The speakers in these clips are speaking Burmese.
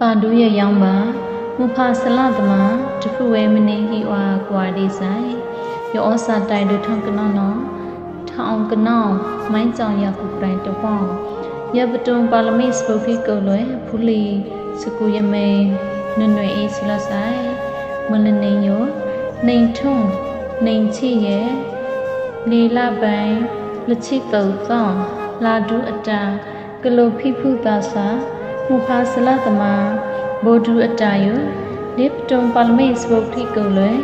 ပါဒူရဲ့ရောင်းပါမူဖာဆလတမတဖူဝဲမနေဟီဝါကွာဒီဆိုင်ယောဩစာတိုင်ဒုထောင်ကနောနောထောင်ကနောမိုင်းကြောင်ရကုပရိုင်တပောင်းရပတုံပါလမိစပုခိကုလွယ်ဖူလီစကူယမေနွနွေအေးဆလဆိုင်မလနေယောနေထုံနေချီရဲ့လေလပိုင်လချိတုံသောလာဒူအတာကလုဖိဖုတာစာ မူဖာဆလတမဘိုဒူအတာယလိပတုံပါလမိစပုခိကုလွယ်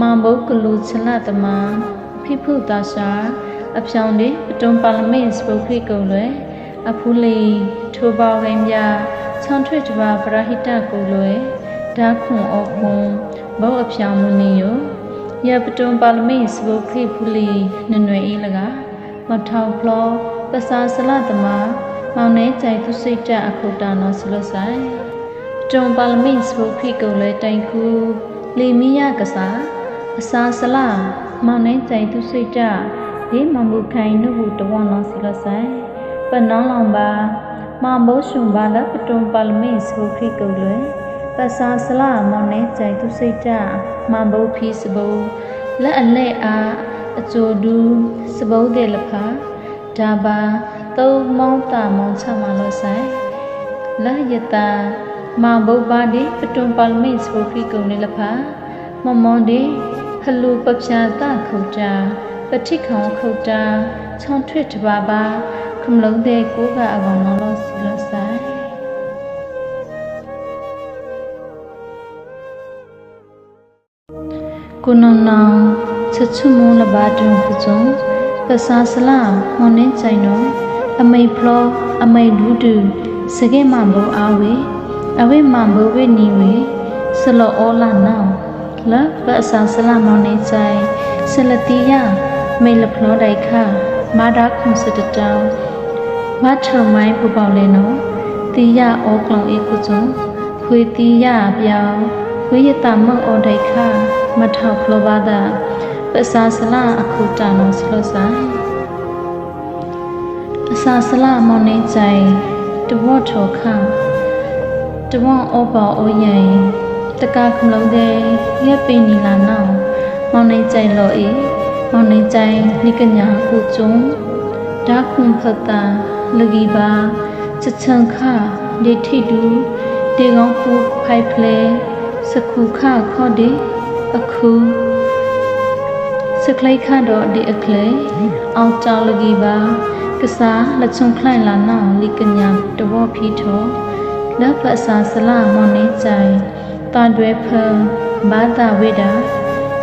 မောင်ဘုတ်ကလူချလတမဖိဖုတာစာအဖြောင်းဒီပတုံပါလမိစပုခိကုလွယ်အဖူလီထိုပေါရင်းပြချောင်းထွေတပါပရဟိတကုလွယ်ဓာခွန်အောခွန်ဘောအဖြောင်းမနီယောရပတုံပါလမိစပုခိဖူလီနွနွေအေးလကမထောင်ဖလောပစာဆလတမ မောင်နေကြိုင်သူစိတ်တအခုတာနောဆလဆိုင်တုံပါလမိစပုခိကုလွယ်တိုင်ခုလီမီယကစားအစာဆလမောင်နေကြိုင်သူစိတ်တဒီမမှုခိုင်နုဟုတဝနောဆလဆိုင်ပနောင်းလောင်ပါမဘုရှုံပါလပတုံပါလမိစပုခိကုလွယ်ပစာဆလမောင်နေကြိုင်သူစိတ်တမဘုဖီစဘုလက်အလဲအားအကျိုဒူစဘုတဲ့လဖာဒါပါ သုံးမောင်းတာမောင်းချမလို့ဆိုင်လာယတာမဘုဘာဒီပတွန်ပါလမိတ်စပုခိကုံနေလဖာမမောဒီဟလူပပြာတခုတ်တာပတိခေါင်ခုတ်တာချောင်းထွတ်တပါပါခမလုံးတဲ့ကိုကအကောင်လုံးလို့စီလို့ဆိုင်ကုနနောင်ချက်ချုမုံလဘာတုံဖုံပစာစလာမွန်နေချိုင်နော အမိတ်ဖလောအမိတ်ဒူးတူစကေမံဘောအာဝေအဝိမံဘောဝေနီဝေဆလောအောလာနောင်လပစာစလာမွန်နေချိုင်ဆလတိယမိတ်လဖလောဒိုက်ခမာဒါခွန်စတတောင်မထမိုင်းပူပေါလေနောတိယအောကလောင်ဧကုဇုံခွေတိယပြောင်းဝိယတမတ်အောဒိုက်ခမထောက်ဖလောဘာသာပစာစလာအခုတာနောဆလောဆိုင် အစာစလာမောင်းနေကြိုင်တဘောထောခတဘောဩပါဩယံတကခမလုံးတဲ့ရက်ပင်နီလာနောင်မောင်းနေကြိုင်လောအေမောင်းနေကြိုင်နိကညာကုကျုံဒါခွန်ဖတာလဂီပါချချန်ခဒေထိတူတေကောင်းခုဖိုက်ဖလေစခုခခော့ဒီအခုစကလိုက်ခတော့ဒီအကလေအောင်တောင်းလကြီးပါ ကစားလက်ချုံခလိုက်လာနောင်လီကညာတဘောဖီထောလက်ဖအစာဆလာမွန်နေကြိုင်တာတွဲဖဘာသာဝေဒာ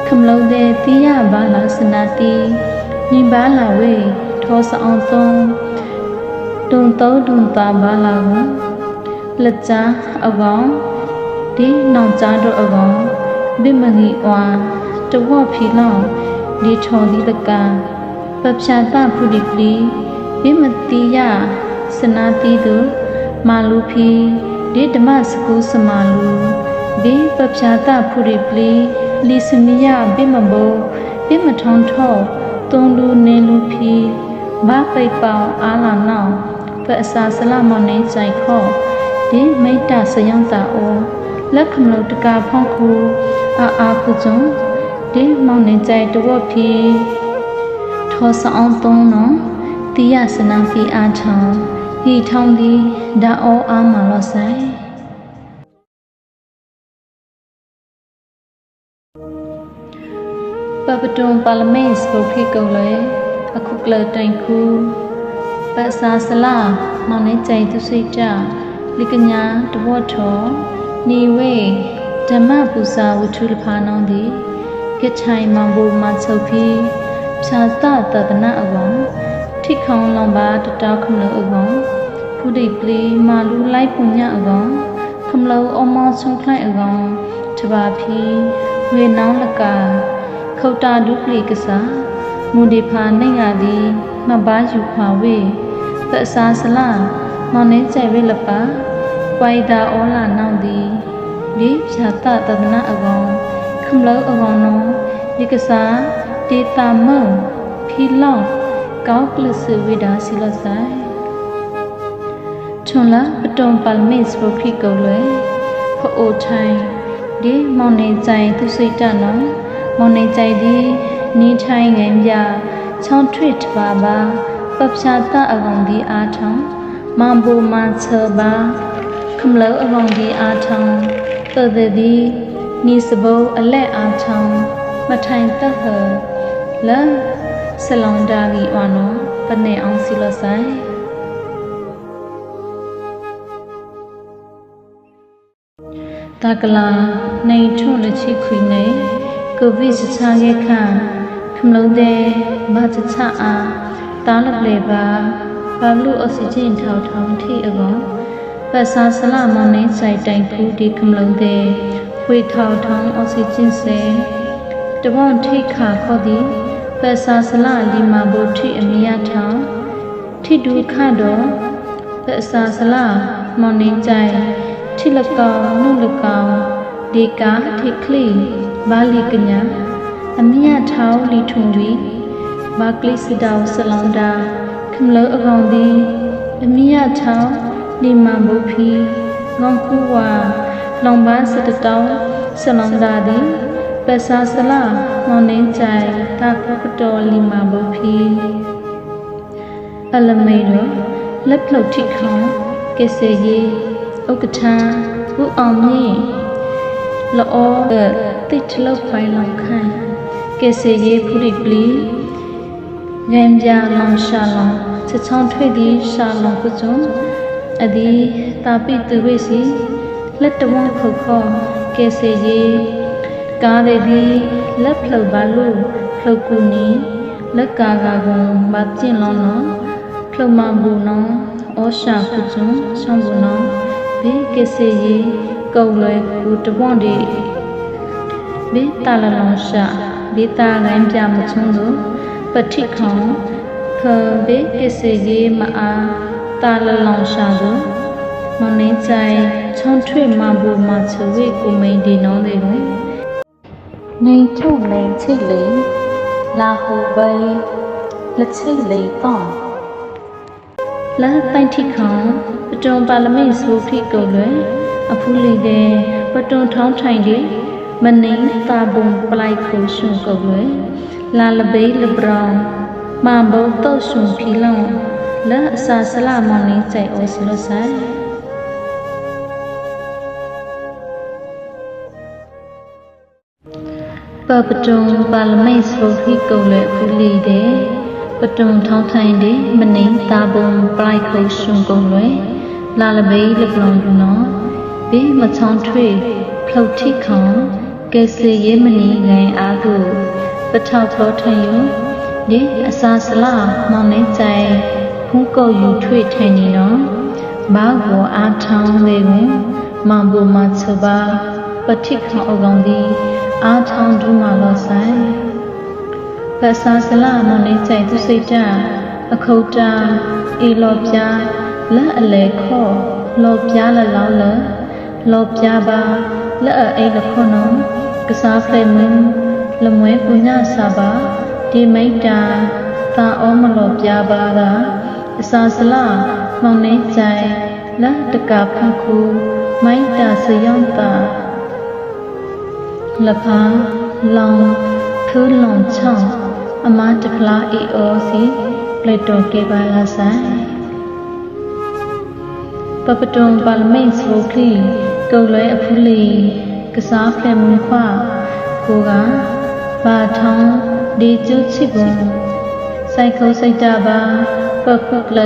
ခမလုံးတဲ့တိယဘာလာစနာတိနိဘာလာဝေထောစအောင်သုံးတုံတောတုံတာဘာလာကိုလက်ချာအကောင်ဒီနောင်ချာတော့အကောင်ဘိမငီဝါတဝဖီလောင်ဒီထော်ဒီလကပပချာတဖုဒီပလီ ဘိမတိယစနာတိတုမာလူဖီဒီဓမ္မစကုစမာလူဒီပပချာတဖုဒီပလီလီစမီယဘိမဘောဘိမထုံထောတုံလူနေလူဖီဘာပိပောင်အာလာနောင်ပအစာဆလမနေစိုက်ခောဒီမိတ္တစယံတာအောလက်ခမလုတကာဖောင်းခုအာအာခုကျုံဒီမောင်နေကြိုက်တော့ဖီထောဆောင်သုံးနော် တိယစနာဖီအားထောင်းဟီထောင်းဒီဒါအောအာမလောဆိုင်ပပတုံပါလမန့်စပုခိကုံလေအခုကလတိုင်ခုပစာစလာမောင်နေကြိုက်သူစိတ်ကြလိကညာတဘောထောနေဝေဓမ္မပူဇာဝတ္ထုလဖာနောင်းသည်ကချိုင်မံဘူမချုပ်ဖီဖြာသတတနာအကောင် ထိခေါင်လောင်ပါတတောက်ခမလအကောင်ဖုဒိပလီမာလူလိုက်ပုညအကောင်ခမလအမောဆုံခိုင်အကောင်တဘာဖီဝေနောင်းလကာခုတ်တာဒုပလီကစားမွန်ဒီဖာနိုင်ရသည်မဘာယူခွာဝေပအစာစလာမောင်နေကျဲဝေလပါပွိုင်တာဩလာနောက်သည်ဒီဖြာတတဒနာအကောင်ခမလောအကောင်နောဒီကစားဒေတာမုံဖီလောင် ကောက်ကလစဝိဒါစီလဆိုင်ထချွန်လာပတွန်ပါလမစ်ဘခိကုံလွယ်ဖအိုထိုင်ဒီမောင်နေကြိုင်သူစိတ်တနော်မောင်နေကြိုင်ဒီနေထိုင်ငင်ပြချောင်းထွေထပါပါပပရှာတအကောင်ဒီအားထောင်းမန်ဘူမန်ချဘာခမလောအကောင်ဒီအားထောင်းတော်တဲ့ဒီနီစဘောအလက်အားထောင်းမထိုင်တဟလ ဆလောင်ဒါဂီဝါနောပနေအောင်စီလဆိုင်တကလာနေထုလချိခွေနေကိုဗစ်ချာရဲ့ခါခမလုံးတဲ့ဘာချချအားတားလက်လေပါဘာလို့အောက်ဆီဂျင်ထောက်ထောင်းထိအကောင်ပတ်စာဆလမနေဆိုင်တိုင်ဖူးဒီခမလုံးတဲ့ဖွေထောက်ထောင်းအောက်ဆီဂျင်စေတပွန်ထိခါခေါ်သည် ပတ်စာဆလလီမာဘုထိအမိယထောင်းထိဒုခတော့ပတ်စာဆလမောင်နေကြိုင်ထိလကောင်နုလကောင်ဒီကာထိခလီဘာလီကညာအမိယထောင်းလီထုံဝီဘာကလီစတောင်ဆလောင်တာခမလောအကောင်သည်အမိယထောင်းလီမာဘုဖီငေါကူဝါလောင်ပန်းစတတောင်းဆလောင်တာသည် ပဆာဆလာမောင်နေကြိုင်တာကုကတော်လီမာဘုဖီအလမေရောလက်ဖလုတ်ထိခေါင်ကေစေကြီးဥက္ကဋ္ဌဦးအောင်မြင့်လောတိတ်လောက်ဖိုင်လောင်ခိုင် ကေစေကြီးဖူရိပလီငမ်ပြလောင်ရှာလောင်ချချောင်းထွေသည်ရှာလောင်ကုကျွန်းအဒီတာပိသူဝိစီလက်တဝန်းခုတ်ခေါ်ကေစေကြီးကားတဲ့ဒီလက်ဖလုတ်ပါလို့ဖလုတ်ကူနီလက်ကာကာကုံမကျင့်လောနော်ဖလုတ်မဘူးနော်ဩရှာကုကျွန်းချောင်းဘူးနော်ဘေးကေစေကြီးကုံလွယ်ကူတပွန်ဒီဘေးတာလလောင်ရှာဘေးတာလိုင်းပြမချုံလို့ပတိခေါင်ဖဘေးကိစေကြီးမအားတာလလောင်ရှာသူမနေကြိုင်ချောင်းထွေမဘူမချဝေကိုမိန်ဒီနောလေးကို နေထုံနေချိတ်လေလာဟူဘေးလက်ချိတ်လေတော့လာတိုင်ထိခေါင်ပတွန်ပါလမိတ်ဆိုဖိကုံလွယ်အဖူးလေးတဲ့ပတွန်ထောင်းထိုင်တဲ့မနေတာဘုံပလိုက်ခုရှုံကုံလွယ်လာလဘေးလဘရောင်မန်ဘုံတော့ရှုံဖီလောင်လာအစာဆလာမောင်လေးကြိုက်အိုစလို့ဆိုင် ပပတုံပါလမိတ်ဆိုခိကုံလေဦးလီတဲ့ပတုံထောင်းထိုင်တဲ့မနေတာဘုံပလိုက်ခုရှုံကုံလွယ်လာလဘေးလဘရောင်ယူနော်ဘေးမချောင်းထွေဖလုတ်ထိခေါင်ကဲစေရဲမနီငိုင်အားကိုပထောက်ဖောထယုဒီအစာစလာမောင်နေကြိုင်ဖုံးကုတ်ယူထွေထိုင်နေနော်ဘာကိုအားထောင်းလေကိုမောင်ဘူမချဘာပ တိခေါအကောင်ဒီအားထောင်းဒုမလောဆိုင်ပစာစလာမောင်နေကြိုင်သူစိတ်တအခုတ်တာအေလောပြားလက်အလဲခော့လောပြားလလောင်းလလောပြားပါလက်အိတ်လခွနော်ကစားဖလေမင်းလမွဲပုညစာပါဒီမိတ်တာသာဩမလောပြပါတာအစာစလမောင်နေကြိုင်လက်တကဖခုမိတ်တာစယောင်းတာ လဖာလောင်ထူးလွန်ချောင်းအမတဖလားအေအောစီပလက်တော်ကေပါလာဆိုင်ပပတုံပါလမိတ်ဆိုခလီကုတ်လွဲအဖူးလီကစားဖလက်မွန်ခွာကိုကဘာထောင်းဒီကျုချစ်ကွန်ဆိုင်ခုစိတ်တပါပခုကလ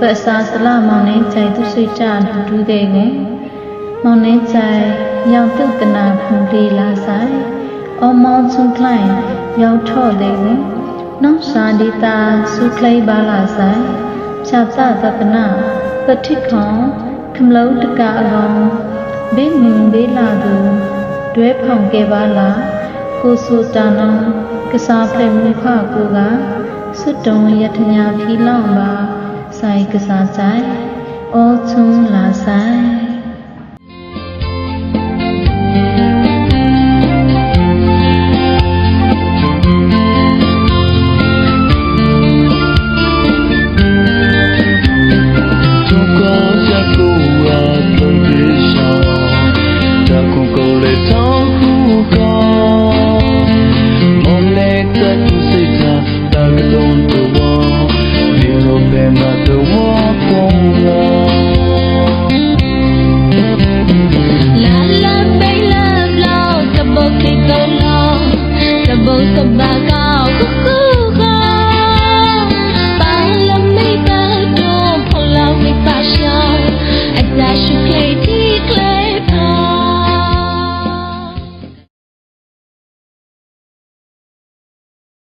ပစာစလမောင်နေချိုင်သူစိတ်တဒူဒူတဲ့ကို မောင်နေချိုင်ရောက်တုတနာဖူလေးလာဆိုင်အော်မောင်ချုံကလိုင်းရောက်ထော့တဲ့ကိုနောက်စာဒီတာစုကလေးပါလာဆိုင်ဖြာပသပနာပတိခေါင်ခမလုံးတကအကောင်ဘေးမင်ဘေးလာသူတွဲဖောင်ခဲ့ပါလားကိုဆိုတာနောကစားဖလက်မှုခကိုကစွတ်တုံယထညာဖီလောင်ပါဆိုင်ကစားဆိုင်အောချုံလာဆိုင်